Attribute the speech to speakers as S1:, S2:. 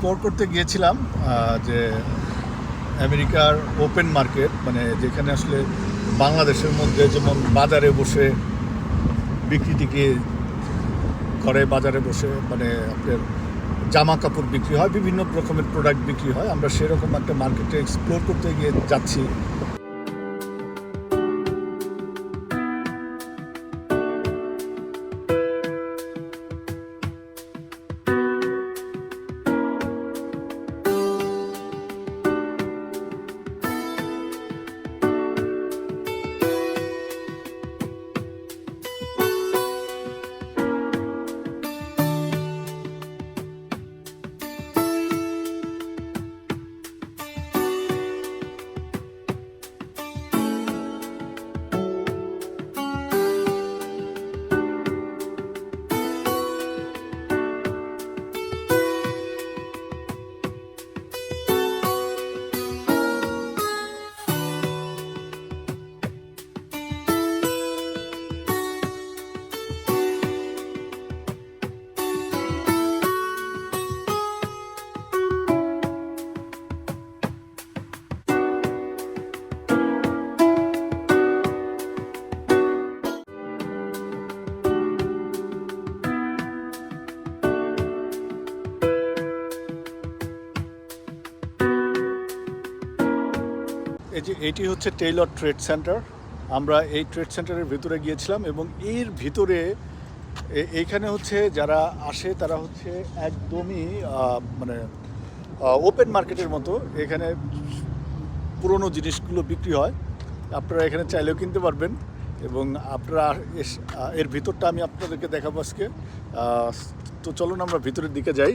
S1: Explore করতে গিয়েছিলাম যে আমেরিকার ওপেন মার্কেট মানে যেখানে আসলে বাংলাদেশের মধ্যে যেমন বাজারে বসে বিক্রি টিকে করে, বাজারে বসে মানে আপনার জামা কাপড় বিক্রি হয়, বিভিন্ন রকমের প্রোডাক্ট বিক্রি হয়, আমরা সেরকম একটা মার্কেটে এক্সপ্লোর করতে গিয়ে যাচ্ছি। এই যে এটি হচ্ছে টেইলর ট্রেড সেন্টার আমরা এই ট্রেড সেন্টারের ভিতরে গিয়েছিলাম এবং এর ভিতরে এইখানে হচ্ছে যারা আসে তারা হচ্ছে একদমই মানে ওপেন মার্কেটের মতো। এখানে পুরনো জিনিসগুলো বিক্রি হয়। আপনারা এখানে চাইলেও কিনতে পারবেন এবং আপনারা এর ভিতরটা আমি আপনাদেরকে দেখাবো আজকে। তো চলুন আমরা ভিতরের দিকে যাই।